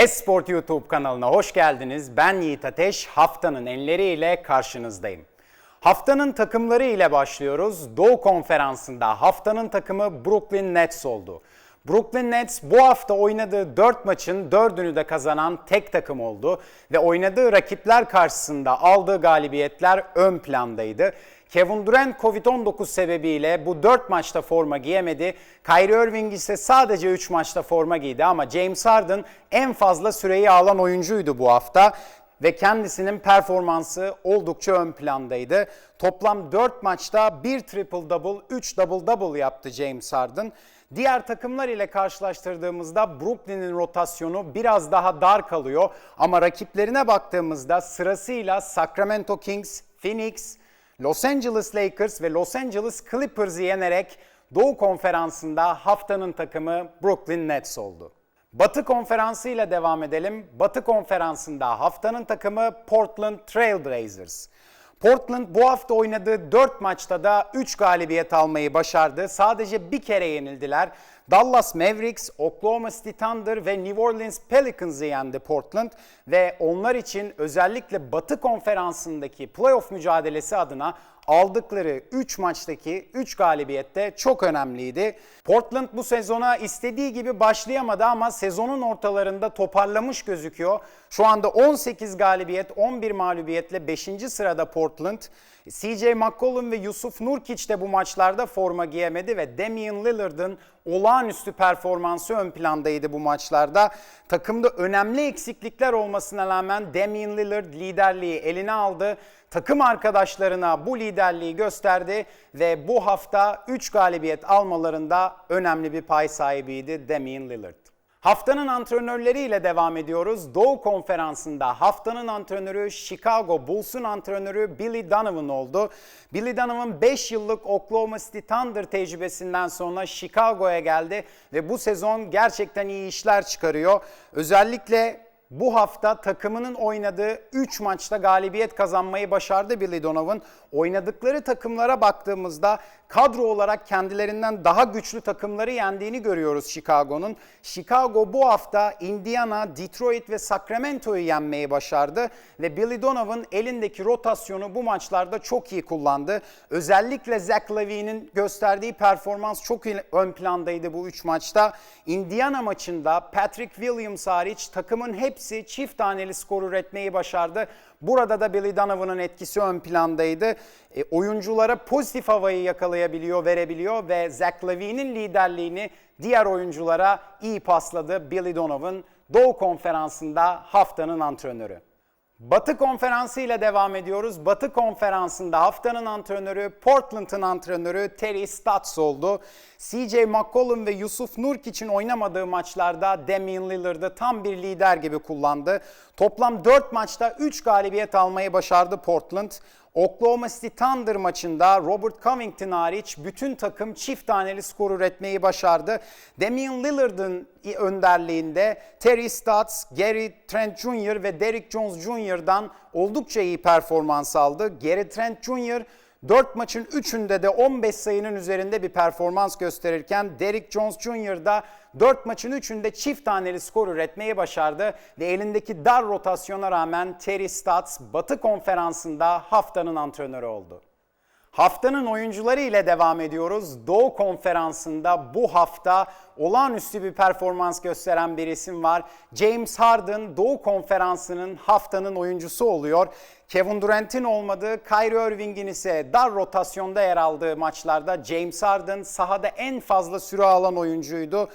Esport YouTube kanalına hoş geldiniz. Ben Yiğit Ateş. Haftanın enleriyle karşınızdayım. Haftanın takımları ile başlıyoruz. Doğu Konferansı'nda haftanın takımı Brooklyn Nets oldu. Brooklyn Nets bu hafta oynadığı 4 maçın 4'ünü de kazanan tek takım oldu ve oynadığı rakipler karşısında aldığı galibiyetler ön plandaydı. Kevin Durant Covid-19 sebebiyle bu 4 maçta forma giyemedi. Kyrie Irving ise sadece 3 maçta forma giydi ama James Harden en fazla süreyi alan oyuncuydu bu hafta ve kendisinin performansı oldukça ön plandaydı. Toplam 4 maçta 1 triple double, 3 double double yaptı James Harden. Diğer takımlar ile karşılaştırdığımızda Brooklyn'in rotasyonu biraz daha dar kalıyor ama rakiplerine baktığımızda sırasıyla Sacramento Kings, Phoenix, Los Angeles Lakers ve Los Angeles Clippers'ı yenerek Doğu Konferansı'nda haftanın takımı Brooklyn Nets oldu. Batı Konferansı ile devam edelim. Batı Konferansı'nda haftanın takımı Portland Trail Blazers. Portland bu hafta oynadığı 4 maçta da 3 galibiyet almayı başardı. Sadece bir kere yenildiler. Dallas Mavericks, Oklahoma City Thunder ve New Orleans Pelicans'ı yendi Portland ve onlar için özellikle Batı Konferansı'ndaki playoff mücadelesi adına aldıkları 3 maçtaki 3 galibiyette çok önemliydi. Portland bu sezona istediği gibi başlayamadı ama sezonun ortalarında toparlamış gözüküyor. Şu anda 18 galibiyet, 11 mağlubiyetle 5. sırada Portland. CJ McCollum ve Yusuf Nurkic de bu maçlarda forma giyemedi ve Damian Lillard'ın olağanüstü performansı ön plandaydı bu maçlarda. Takımda önemli eksiklikler olmasına rağmen Damian Lillard liderliği eline aldı. Takım arkadaşlarına bu liderliği gösterdi ve bu hafta 3 galibiyet almalarında önemli bir pay sahibiydi Damian Lillard. Haftanın antrenörleriyle devam ediyoruz. Doğu Konferansı'nda haftanın antrenörü Chicago Bulls'un antrenörü Billy Donovan oldu. Billy Donovan 5 yıllık Oklahoma City Thunder tecrübesinden sonra Chicago'ya geldi ve bu sezon gerçekten iyi işler çıkarıyor. Özellikle bu hafta takımının oynadığı 3 maçta galibiyet kazanmayı başardı Billy Donovan. Oynadıkları takımlara baktığımızda kadro olarak kendilerinden daha güçlü takımları yendiğini görüyoruz Chicago'nun. Chicago bu hafta Indiana, Detroit ve Sacramento'yu yenmeyi başardı ve Billy Donovan elindeki rotasyonu bu maçlarda çok iyi kullandı. Özellikle Zach Levine'in gösterdiği performans çok ön plandaydı bu 3 maçta. Indiana maçında Patrick Williams hariç takımın hepsi çift taneli skor üretmeyi başardı. Burada da Billy Donovan'ın etkisi ön plandaydı. E, oyunculara pozitif havayı yakalayabiliyor, verebiliyor ve Zach Levine'in liderliğini diğer oyunculara iyi pasladı Billy Donovan. Doğu Konferansı'nda haftanın antrenörü. Batı Konferansı ile devam ediyoruz. Batı Konferansı'nda haftanın antrenörü Portland'ın antrenörü Terry Stotts oldu. CJ McCollum ve Yusuf Nurk için oynamadığı maçlarda Damian Lillard'ı tam bir lider gibi kullandı. Toplam 4 maçta 3 galibiyet almayı başardı Portland. Oklahoma City Thunder maçında Robert Covington hariç bütün takım çift taneli skor üretmeyi başardı. Damian Lillard'ın önderliğinde Terry Stotts, Gary Trent Jr. ve Derrick Jones Jr.'dan oldukça iyi performans aldı. Gary Trent Jr. 4 maçın 3'ünde de 15 sayının üzerinde bir performans gösterirken Derrick Jones Jr. da 4 maçın 3'ünde çift taneli skor üretmeyi başardı ve elindeki dar rotasyona rağmen Terry Stotts Batı Konferansı'nda haftanın antrenörü oldu. Haftanın oyuncuları ile devam ediyoruz. Doğu Konferansı'nda bu hafta olağanüstü bir performans gösteren bir isim var. James Harden Doğu Konferansı'nın haftanın oyuncusu oluyor. Kevin Durant'in olmadığı, Kyrie Irving'in ise dar rotasyonda yer aldığı maçlarda James Harden sahada en fazla süre alan oyuncuydu.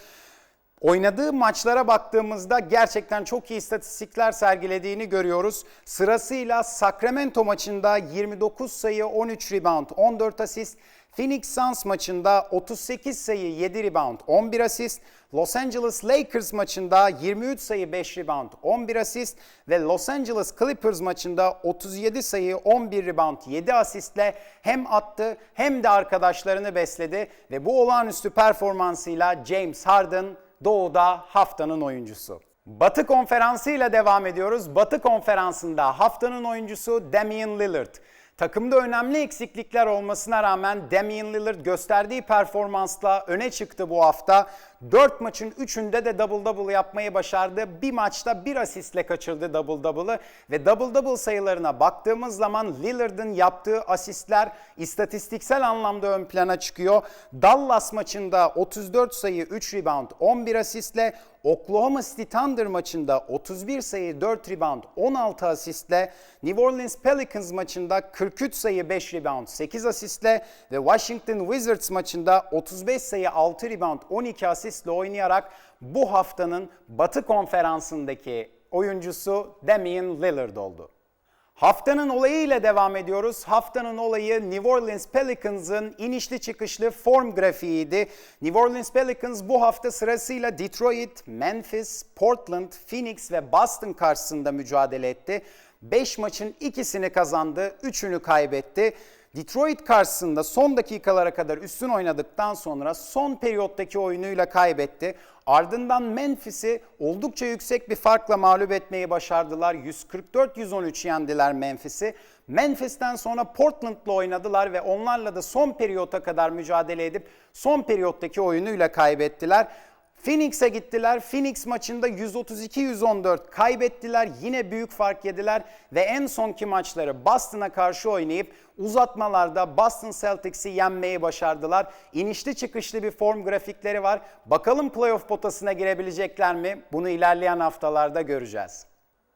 Oynadığı maçlara baktığımızda gerçekten çok iyi istatistikler sergilediğini görüyoruz. Sırasıyla Sacramento maçında 29 sayı, 13 rebound, 14 asist. Phoenix Suns maçında 38 sayı, 7 rebound, 11 asist. Los Angeles Lakers maçında 23 sayı, 5 rebound, 11 asist ve Los Angeles Clippers maçında 37 sayı, 11 rebound, 7 asistle hem attı hem de arkadaşlarını besledi ve bu olağanüstü performansıyla James Harden Doğu'da haftanın oyuncusu. Batı Konferansı ile devam ediyoruz. Batı Konferansı'nda haftanın oyuncusu Damian Lillard. Takımda önemli eksiklikler olmasına rağmen Damian Lillard gösterdiği performansla öne çıktı bu hafta. 4 maçın 3'ünde de double double yapmayı başardı. Bir maçta bir asistle kaçırdı double double'ı ve double double sayılarına baktığımız zaman Lillard'ın yaptığı asistler istatistiksel anlamda ön plana çıkıyor. Dallas maçında 34 sayı 3 rebound 11 asistle Oklahoma City Thunder maçında 31 sayı 4 rebound 16 asistle, New Orleans Pelicans maçında 43 sayı 5 rebound 8 asistle ve Washington Wizards maçında 35 sayı 6 rebound 12 asistle oynayarak bu haftanın Batı Konferansı'ndaki oyuncusu Damian Lillard oldu. Haftanın olayı ile devam ediyoruz. Haftanın olayı New Orleans Pelicans'ın inişli çıkışlı form grafiğiydi. New Orleans Pelicans bu hafta sırasıyla Detroit, Memphis, Portland, Phoenix ve Boston karşısında mücadele etti. 5 maçın ikisini kazandı, 3'ünü kaybetti. Detroit karşısında son dakikalara kadar üstün oynadıktan sonra son periyottaki oyunuyla kaybetti. Ardından Memphis'i oldukça yüksek bir farkla mağlup etmeyi başardılar. 144-113 yendiler Memphis'i. Memphis'ten sonra Portland'la oynadılar ve onlarla da son periyota kadar mücadele edip son periyottaki oyunuyla kaybettiler. Phoenix'e gittiler. Phoenix maçında 132-114 kaybettiler. Yine büyük fark yediler ve en sonki maçları Boston'a karşı oynayıp uzatmalarda Boston Celtics'i yenmeyi başardılar. İnişli çıkışlı bir form grafikleri var. Bakalım playoff potasına girebilecekler mi? Bunu ilerleyen haftalarda göreceğiz.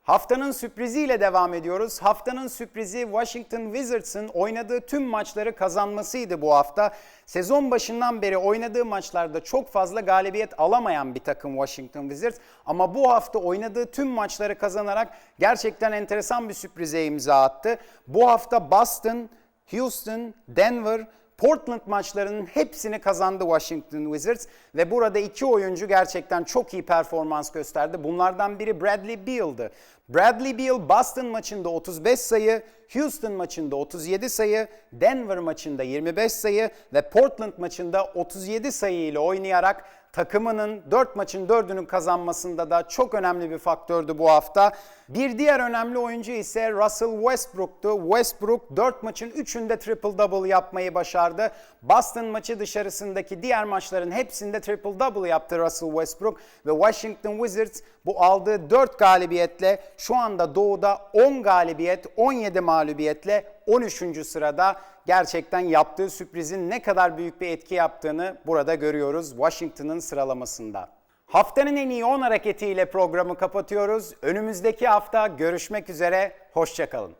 Haftanın sürpriziyle devam ediyoruz. Haftanın sürprizi Washington Wizards'ın oynadığı tüm maçları kazanmasıydı bu hafta. Sezon başından beri oynadığı maçlarda çok fazla galibiyet alamayan bir takım Washington Wizards. Ama bu hafta oynadığı tüm maçları kazanarak gerçekten enteresan bir sürprize imza attı. Bu hafta Boston, Houston, Denver, Portland maçlarının hepsini kazandı Washington Wizards ve burada iki oyuncu gerçekten çok iyi performans gösterdi. Bunlardan biri Bradley Beal'dı. Bradley Beal Boston maçında 35 sayı, Houston maçında 37 sayı, Denver maçında 25 sayı ve Portland maçında 37 sayı ile oynayarak takımının 4 maçın 4'ünün kazanmasında da çok önemli bir faktördü bu hafta. Bir diğer önemli oyuncu ise Russell Westbrook'tu. Westbrook 4 maçın 3'ünde triple double yapmayı başardı. Boston maçı dışarısındaki diğer maçların hepsinde triple double yaptı Russell Westbrook ve Washington Wizards bu aldığı 4 galibiyetle şu anda doğuda 10 galibiyet, 17 mağlubiyetle 13. sırada gerçekten yaptığı sürprizin ne kadar büyük bir etki yaptığını burada görüyoruz Washington'ın sıralamasında. Haftanın en iyi 10 hareketiyle programı kapatıyoruz. Önümüzdeki hafta görüşmek üzere, hoşçakalın.